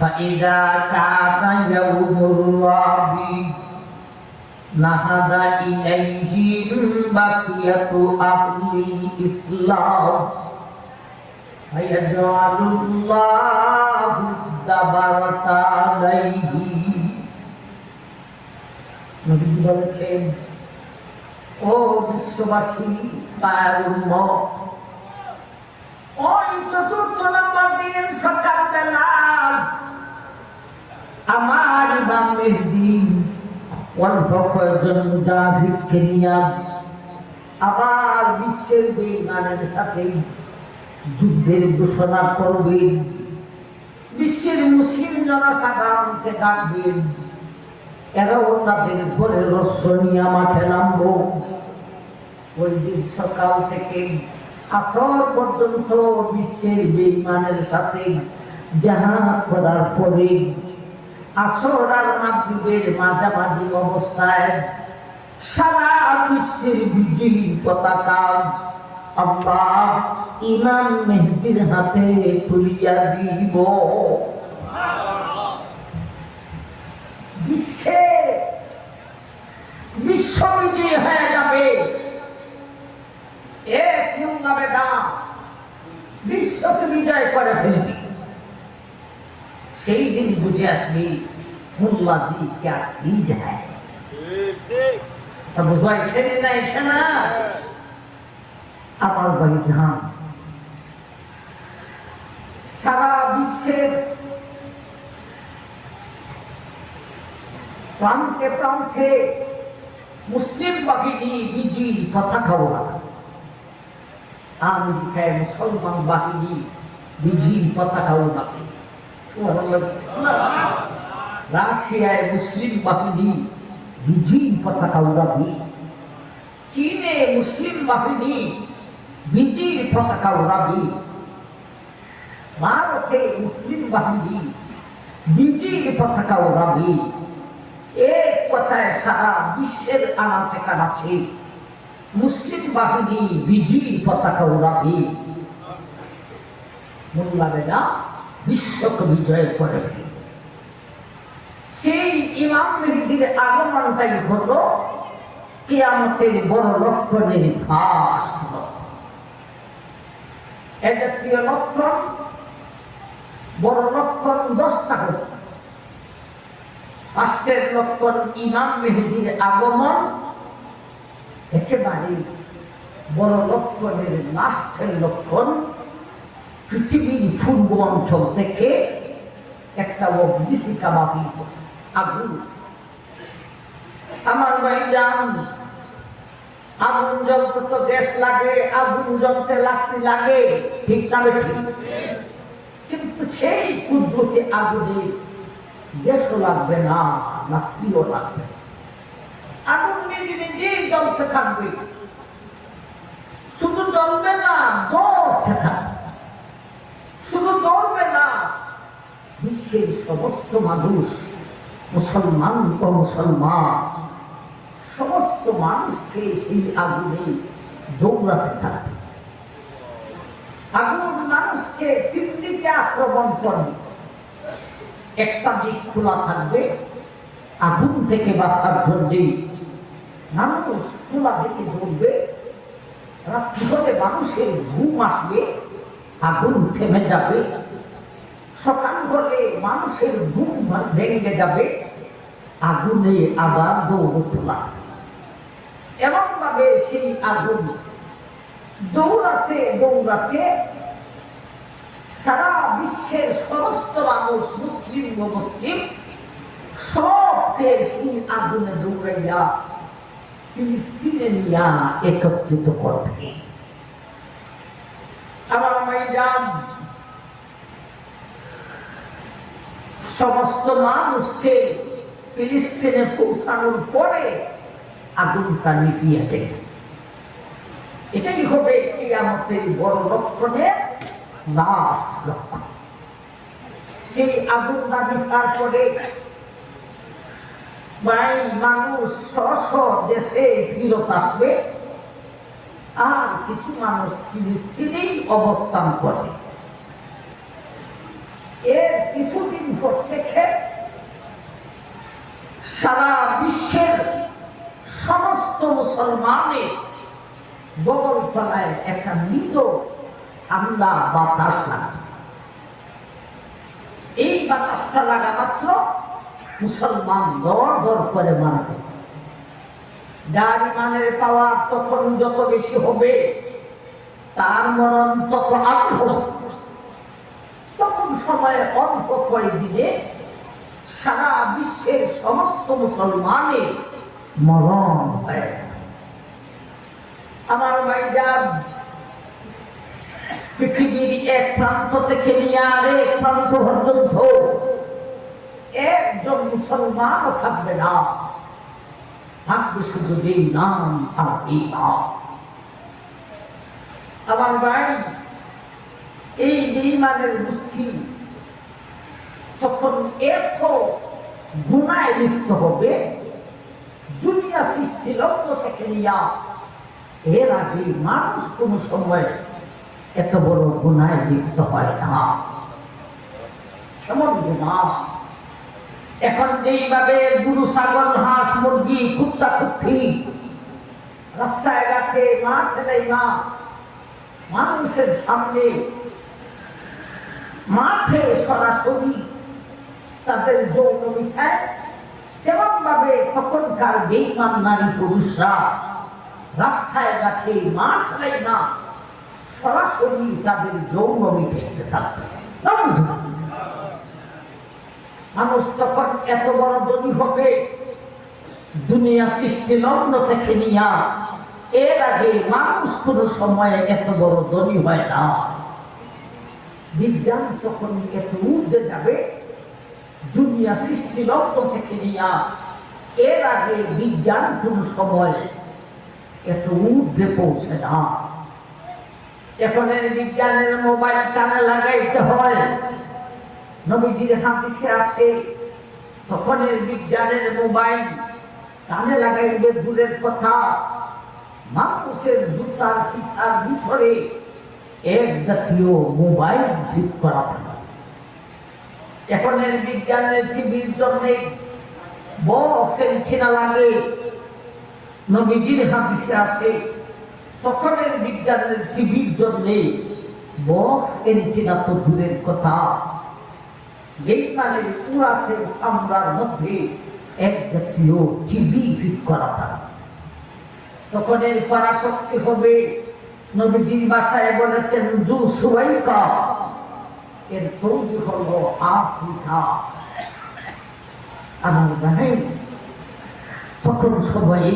فإذا كان يوم الرابع نهض إليهم بقية أهل الإسلام فيجعل الله الدبرة عليه নবীজি বলেছেন ও বিশ্ববাসী তার উন্মত ওই চতুর্থ নম্বর দিন সকালবেলা আমার ইমাম মেহদি অল্প কয়েকজন মুজাহিদকে নিয়ে আবার বিশ্বের বেইমানের সাথে যুদ্ধের ঘোষণা করবেন। বিশ্বের মুসলিম জনসাধারণকে ডাকবেন। এরাও তাদের ঘরে রস্য নিয়ে মাঠে নামবো। ওই দিন সকাল থেকে আসর পর্যন্ত বিশ্বের বেইমানের সাথে জাহাজ করার পরে আসর আর মাগরিবের মাঝামাঝি অবস্থায় সারা বিশ্বের বিজয়ী পতাকা আল্লাহ ইমাম মেহদির হাতে তুলিয়া দিব। বিশ্বে বিশ্ব বিজয়ী হয়ে যাবে। এক নামে না বিশ্বকে বিজয় করে ফেলবি সেই দিন বুঝে আসবি, মুল্লা জি ক্যা সিজ হ্যায় তা বুঝাইছে না, এসে না। আমার ভাই জান সারা বিশ্বের প্রান্তে প্রান্তে মুসলিম বাহিনী বিজি পতাকা ওড়াবে আমেরিকায় মুসলমান বাহিনী বিজি পতাকা উঠাবে রাশিয়ায় মুসলিম বাহিনী বিজি পতাকা উড়াবে চীনে মুসলিম বাহিনী, বিজির পতাকা উড়াবে ভারতে মুসলিম বাহিনী, বিজির পতাকা উড়াবে এক কথায় সারা বিশ্বের আনাচে কানাচে মুসলিম বাহিনী বিজির পতাকা উড়াবে। মোল্লাবেরা বিশ্বকে বিজয় করে। সেই ইমাম মেহেদির আগমনটাই হলো কিয়ামতের বড় লক্ষণের ফার্স্ট লক্ষণ লক্ষণ, বড় লক্ষণ দশটা হচ্ছে ফার্স্টের লক্ষণ ইমাম মেহেদির আগমন একেবারে বড় লক্ষণের লাস্টের লক্ষণ, পৃথিবীর পূর্ব অঞ্চল থেকে একটা অগ্নিশিকাবাদী আগুন। আমার ভাই যান আগুন জ্বলতে তো গ্যাস লাগে, আগুন জ্বলতে লাগতে লাগে, ঠিক না ঠিক কিন্তু সেই কুদরতি আগুনে গ্যাসও লাগবে না লাকড়িও লাগবে না। থাকবে। শুধু জ্বলবে না দৌড়তে থাকবে। শুধু দৌড়বে না, বিশ্বের সমস্ত মানুষ, মুসলমান মুসলমান, সমস্ত মানুষকে সেই আগুনে দৌড়াতে থাকবে। আগুন মানুষকে তিন দিকে আক্রমণ করবে। একটা দিক খোলা থাকবে, আগুন থেকে বাঁচার জন্যে মানুষ খোলা দিকে ধরবে রাত্রি মানুষের ঘুম আসবে, আগুন থেমে যাবে, সকাল হলে মানুষের ঘুম ভেঙে যাবে, আগুনে আবার দৌড় তোলা এমন ভাবে সেই আগুন দৌড়াতে দৌড়াতে সারা বিশ্বের সমস্ত মানুষ, মুসলিম মুসলিম, সবকে সেই আগুনে দৌড়াইয়া একত্রিত করবে। আমার মাইজান সমস্ত মানুষকে ফিলিস্তিনে পৌঁছানোর পরে আগুনটা নিপিয়ে যায় এটাই হবে এই আমাদের বড় লক্ষণের লাস্ট লক্ষণ। সেই আগুন নামি তারপরে ভাই মানুষ স্ব দেশে ফিরত আসবে। আর কিছু মানুষ ফিলিস্তিনেই অবস্থান করে। এর কিছুদিন পর থেকে সারা বিশ্বের সমস্ত মুসলমানের বগল তলায় একটা মৃত ঠান্ডা বাতাস লাগছে এই বাতাসটা লাগা মাত্র মুসলমান দর দর করে মারা যায়। যার ইমানের পাওয়ার তখন যত বেশি হবে, তার মরণ তত আগে তখন সময়ে অল্প কয়েকদিনে সারা বিশ্বের সমস্ত মুসলমানের মরণ হয়ে যায়। আমার ভাইজান পৃথিবীর এক প্রান্ত থেকে নিয়ে আরেক প্রান্ত পর্যন্ত একজন মুসলমানও থাকবে না। থাকবে শুধু এই নাম আর আমার ভাই, এই বেইমানের গোষ্ঠী তখন এত গুণায় লিপ্ত হবে, দুনিয়া সৃষ্টি লগ্ন থেকে নিয়া, এর আগে মানুষ কোন সময় এত বড় গুণায় লিপ্ত হয় না। কেমন গুণা এখন যেইভাবে গুরু ছাগল হাঁস, মুরগি কুত্তা কুত্তি রাস্তায় ঘাটে মা ছেলে মা। মানুষের সামনে মাঠে সরাসরি তাদের যৌন মিঠায় তেমন ভাবে তখনকার বেইমান নারী পুরুষরা রাস্তায় ঘাটে মা ছেলে না সরাসরি তাদের যৌন মিঠাইতে থাকত মানুষ তখন এত বড় ধনী হবে, দুনিয়া সৃষ্টি লগ্ন থেকে নিয়া, এর আগে মানুষ কোন সময়ে এত বড় ধনী হয় না। বিজ্ঞান তখন এত ঊর্ধ্বে যাবে, দুনিয়া সৃষ্টি লগ্ন থেকে নিয়া, এর আগে বিজ্ঞান কোন সময় এত ঊর্ধ্বে পৌঁছে না। এখনের বিজ্ঞানের মোবাইল কানে লাগাইতে হয়। নবীজির হাদিসে আছে তখনের বিজ্ঞানের মোবাইল কানে লাগাইবে দূরের কথা। মানুষের জুতার ফিতার ভিতরে এক জাতীয় মোবাইল ঠিক করা থাকে। এখনের বিজ্ঞানের টিভির জন্য বক্স এন্টিনা লাগে। নবীজির হাদিসে আছে তখনের বিজ্ঞানের টিভির জন্য বক্স এন্টিনা তো দূরের কথা। বেইমানের পুরাতে সামরার মধ্যে এক জাতীয় টিভি ফিট করা থাকে তখন এর পরাশক্তি হবে নবীজির বাসায় বলেছেন, জু সুবাইকা এর তৈরি হলো আফ্রিকা। আমার ভাই তখন সবাই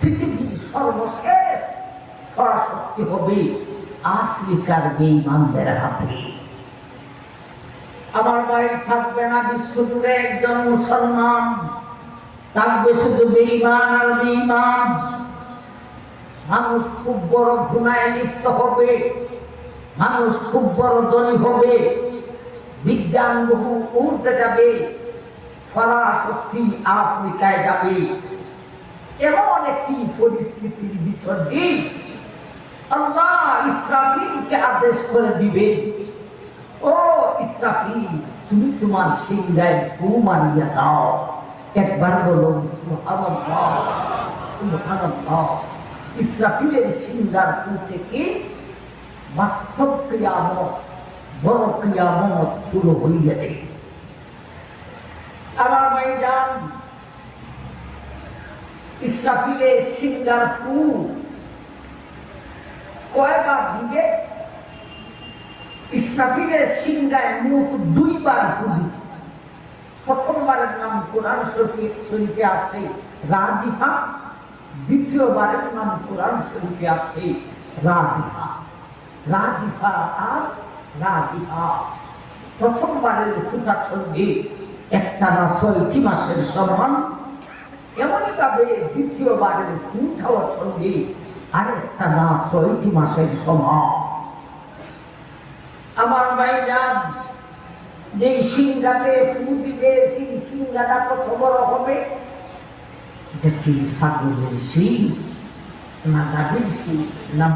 পৃথিবীর সর্বশেষ পরাশক্তি হবে আফ্রিকার বেইমানদের হাতে। আমার ভাই থাকবে না, বিশ্ব জুড়ে একজন মুসলমান। থাকবে শুধু বেইমান আর বেইমান মানুষ খুব বড় ঘুমায় লিপ্ত হবে, মানুষ খুব বড় ধনী হবে। বিজ্ঞান বহু উঠতে যাবে ফরাসক্তি আফ্রিকায় যাবে। এমন একটি পরিস্থিতির ভিতর দিয়ে আল্লাহ ইসরাফিলকে আদেশ করে দিবে ইসরাফিল, তুমি তোমার সিংহায় ফু মারিয়া দাও একবার বলো, সুবহানাল্লাহ সুবহানাল্লাহ, ইসরাফিলের সিংহার ফু থেকে বাস্তব ক্রিয়ামত বড় ক্রিয়ামত শুরু হইয়াছে। আমার ভাইজান, ইসরাফিলের সিংহার ফু কয়বার দিবে? ইসরাফিলের সিংহায় মুখ দুইবার ফুলি। প্রথমবারের নাম কোরআন শরীফ আছে রাজিফা দ্বিতীয়বারের নাম কোরআন শরীফে আছে রাজিফা রাজিফা আর রাজিফা প্রথমবারের ফুটা ছন্দে একটা না ছয়টি মাসের সমান? এমনই ভাবে দ্বিতীয়বারের ফুটাও ছন্দে আরেকটা না ছয়টি মাসের সমান? আমার ভাইজান যে সিংহাতে ফুল দিবে, সেই সিংহাটা কত বড় হবে। এটা কি ছাগলের সিং না গাভীর সিং না